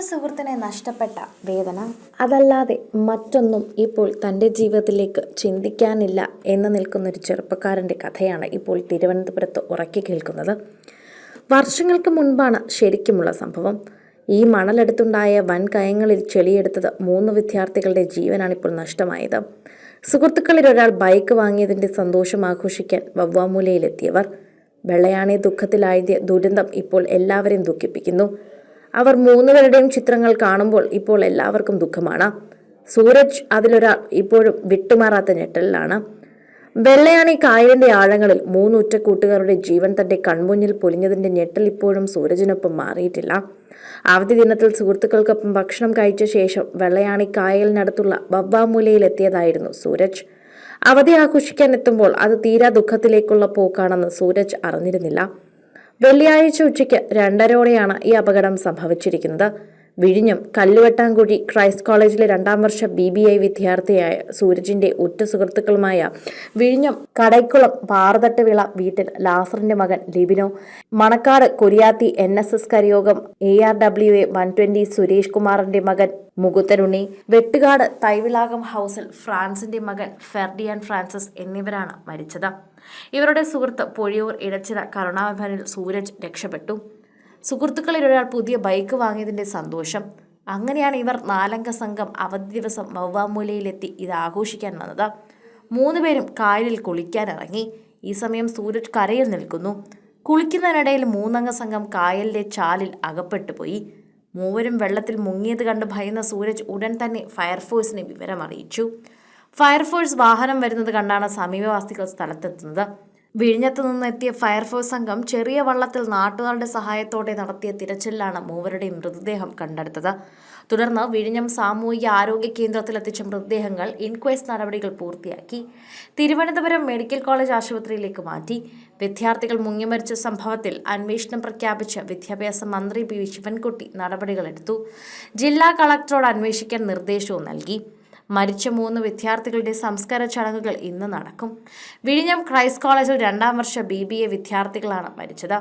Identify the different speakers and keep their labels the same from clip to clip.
Speaker 1: സുഹൃത്തിനെ നഷ്ടപ്പെട്ട വേദന? അതല്ലാതെ മറ്റൊന്നും ഇപ്പോൾ തന്റെ ജീവിതത്തിലേക്ക് ചിന്തിക്കാനില്ല എന്ന് നിൽക്കുന്ന ഒരു ചെറുപ്പക്കാരന്റെ കഥയാണ് ഇപ്പോൾ തിരുവനന്തപുരത്ത് ഉറക്കി കേൾക്കുന്നത്. വർഷങ്ങൾക്ക് മുൻപാണ് ശരിക്കുമുള്ള സംഭവം. ഈ മണലെടുത്തുണ്ടായ വൻ കയങ്ങളിൽ ചെളിയെടുത്തത് മൂന്ന് വിദ്യാർത്ഥികളുടെ ജീവനാണ് ഇപ്പോൾ നഷ്ടമായത്. സുഹൃത്തുക്കളിൽ ഒരാൾ ബൈക്ക് വാങ്ങിയതിന്റെ സന്തോഷം ആഘോഷിക്കാൻ വവ്വാമൂലയിലെത്തിയവർ. വെള്ളയാണി ദുഃഖത്തിലായ ദുരന്തം ഇപ്പോൾ എല്ലാവരെയും ദുഃഖിപ്പിക്കുന്നു. അവർ മൂന്നുപേരുടെയും ചിത്രങ്ങൾ കാണുമ്പോൾ ഇപ്പോൾ എല്ലാവർക്കും ദുഃഖമാണ്. സൂരജ് അതിലൊരാൾ ഇപ്പോഴും വിട്ടുമാറാത്ത ഞെട്ടലിലാണ്. വെള്ളയാണി കായലിന്റെ ആഴങ്ങളിൽ മൂന്ന് ഉറ്റ കൂട്ടുകാരുടെ ജീവൻ തന്റെ കൺമുന്നിൽ പൊലിഞ്ഞതിന്റെ ഞെട്ടൽ ഇപ്പോഴും സൂരജിനൊപ്പം മാറിയിട്ടില്ല. അവധി ദിനത്തിൽ സുഹൃത്തുക്കൾക്കൊപ്പം ഭക്ഷണം കഴിച്ച ശേഷം വെള്ളയാണി കായലിനടുത്തുള്ള ബബ്ബാമൂലയിലെത്തിയതായിരുന്നു സൂരജ്. അവധി ആഘോഷിക്കാൻ എത്തുമ്പോൾ അത് തീരാ ദുഃഖത്തിലേക്കുള്ള പോക്കാണെന്ന് സൂരജ് അറിഞ്ഞിരുന്നില്ല. വെള്ളിയാഴ്ച ഉച്ചയ്ക്ക് രണ്ടരോടെയാണ് ഈ അപകടം സംഭവിച്ചിരിക്കുന്നത്. വിഴിഞ്ഞം കല്ലുവെട്ടാൻകുഴി ക്രൈസ്റ്റ് കോളേജിലെ രണ്ടാം വർഷ ബി ബി ഐ വിദ്യാർത്ഥിയായ സൂരജിന്റെ ഉറ്റ സുഹൃത്തുക്കളുമായ വിഴിഞ്ഞം കടൈക്കുളം പാറതട്ടുവിള വീട്ടിൽ ലാസറിന്റെ മകൻ ലിബിനോ Manacaud Kuriyathi N S S കരയോഗം A R W A one twenty Suresh കുമാറിന്റെ മകൻ മുകുത്തരുണ്ണി വെട്ടുകാട് തൈവിളാകം ഹൗസിൽ ഫ്രാൻസിന്റെ മകൻ ഫെർഡിയാൻ ഫ്രാൻസിസ് എന്നിവരാണ് മരിച്ചത്. ഇവരുടെ സുഹൃത്ത് പൊഴിയൂർ ഇടച്ചിറ കരുണാഭനിൽ സൂരജ് രക്ഷപ്പെട്ടു. സുഹൃത്തുക്കളിൽ ഒരാൾ പുതിയ ബൈക്ക് വാങ്ങിയതിന്റെ സന്തോഷം. അങ്ങനെയാണ് ഇവർ നാലംഗ സംഘം അവധി ദിവസം വവ്വാമൂലയിലെത്തി ഇത് ആഘോഷിക്കാൻ വന്നത്. മൂന്നുപേരും കായലിൽ കുളിക്കാനിറങ്ങി. ഈ സമയം സൂരജ് കരയിൽ നിൽക്കുന്നു. കുളിക്കുന്നതിനിടയിൽ മൂന്നംഗ സംഘം കായലിലെ ചാലിൽ അകപ്പെട്ടു പോയി. മൂവരും വെള്ളത്തിൽ മുങ്ങിയത് കണ്ട് ഭയന്ന സൂരജ് ഉടൻ തന്നെ ഫയർഫോഴ്സിനെ വിവരം അറിയിച്ചു ഫയർഫോഴ്സ് വാഹനം വരുന്നത് കണ്ടാണ് സമീപവാസികൾ സ്ഥലത്തെത്തുന്നത്. വിഴിഞ്ഞത്ത് നിന്നെത്തിയ ഫയർഫോഴ്സ് സംഘം ചെറിയ വള്ളത്തിൽ നാട്ടുകാരുടെ സഹായത്തോടെ നടത്തിയ തിരച്ചിലാണ് മൂവരുടെയും മൃതദേഹം കണ്ടെടുത്തത്. തുടർന്ന് വിഴിഞ്ഞം സാമൂഹിക ആരോഗ്യ കേന്ദ്രത്തിലെത്തിച്ച മൃതദേഹങ്ങൾ ഇൻക്വസ്റ്റ് നടപടികൾ പൂർത്തിയാക്കി തിരുവനന്തപുരം മെഡിക്കൽ കോളേജ് ആശുപത്രിയിലേക്ക് മാറ്റി. വിദ്യാർത്ഥികൾ മുങ്ങിമരിച്ച സംഭവത്തിൽ അന്വേഷണം പ്രഖ്യാപിച്ച വിദ്യാഭ്യാസ മന്ത്രി പി ശിവൻകുട്ടി നടപടികളെടുത്തു ജില്ലാ കളക്ടറോട് അന്വേഷിക്കാൻ നിർദ്ദേശവും നൽകി. മരിച്ച മൂന്ന് വിദ്യാർത്ഥികളുടെ സംസ്കാര ചടങ്ങുകൾ ഇന്ന് നടക്കും. വിഴിഞ്ഞം ക്രൈസ്റ്റ് കോളേജിൽ രണ്ടാം വർഷ ബി വിദ്യാർത്ഥികളാണ് മരിച്ചത്.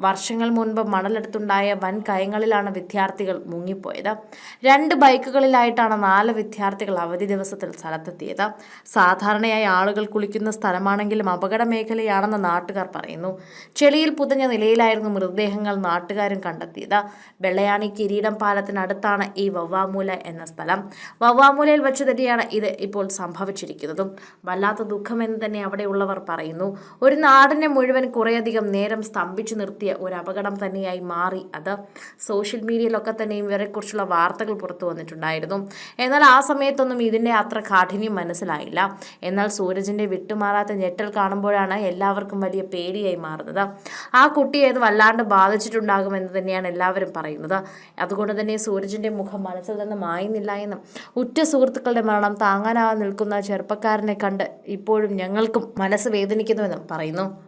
Speaker 1: വർഷങ്ങൾ മുൻപ് മണലെടുത്തുണ്ടായ വൻ കയങ്ങളിലാണ് വിദ്യാർത്ഥികൾ മുങ്ങിപ്പോയത്. രണ്ട് ബൈക്കുകളിലായിട്ടാണ് നാല് വിദ്യാർത്ഥികൾ അവധി ദിവസത്തിൽ സ്ഥലത്തെത്തിയത്. സാധാരണയായി ആളുകൾ കുളിക്കുന്ന സ്ഥലമാണെങ്കിലും അപകട മേഖലയാണെന്ന് നാട്ടുകാർ പറയുന്നു. ചെളിയിൽ പുതഞ്ഞ നിലയിലായിരുന്നു മൃതദേഹങ്ങൾ നാട്ടുകാരും കണ്ടെത്തിയത്. വെള്ളയാണി കിരീടം പാലത്തിനടുത്താണ് ഈ വവ്വാമൂല എന്ന സ്ഥലം. വവ്വാമൂലയിൽ വെച്ച് തന്നെയാണ് ഇത് ഇപ്പോൾ സംഭവിച്ചിരിക്കുന്നതും. വല്ലാത്ത ദുഃഖമെന്ന് തന്നെ അവിടെയുള്ളവർ പറയുന്നു. ഒരു നാടിനെ മുഴുവൻ കുറേയധികം നേരം സ്തംഭിച്ചു നിർത്തിയ ഒരു അപകടം തന്നെയായി മാറി. അത് സോഷ്യൽ മീഡിയയിലൊക്കെ തന്നെയും ഇവരെക്കുറിച്ചുള്ള വാർത്തകൾ പുറത്തു വന്നിട്ടുണ്ടായിരുന്നു. എന്നാൽ ആ സമയത്തൊന്നും ഇതിന്റെ അത്ര കാഠിന്യം മനസ്സിലായില്ല. എന്നാൽ സൂരജിന്റെ വിട്ടുമാറാത്ത ഞെട്ടൽ കാണുമ്പോഴാണ് എല്ലാവർക്കും വലിയ പേടിയായി മാറുന്നത്. ആ കുട്ടിയെ അത് വല്ലാണ്ട് ബാധിച്ചിട്ടുണ്ടാകുമെന്ന് തന്നെയാണ് എല്ലാവരും പറയുന്നത്. അതുകൊണ്ട് തന്നെ സൂരജിന്റെ മുഖം മനസ്സിൽ നിന്ന് മായുന്നില്ല എന്നും ഉറ്റ സുഹൃത്തുക്കളുടെ മരണം താങ്ങാനാവാൻ നിൽക്കുന്ന ചെറുപ്പക്കാരനെ കണ്ട് ഇപ്പോഴും ഞങ്ങൾക്കും മനസ്സ് വേദനിക്കുന്നുവെന്നും പറയുന്നു.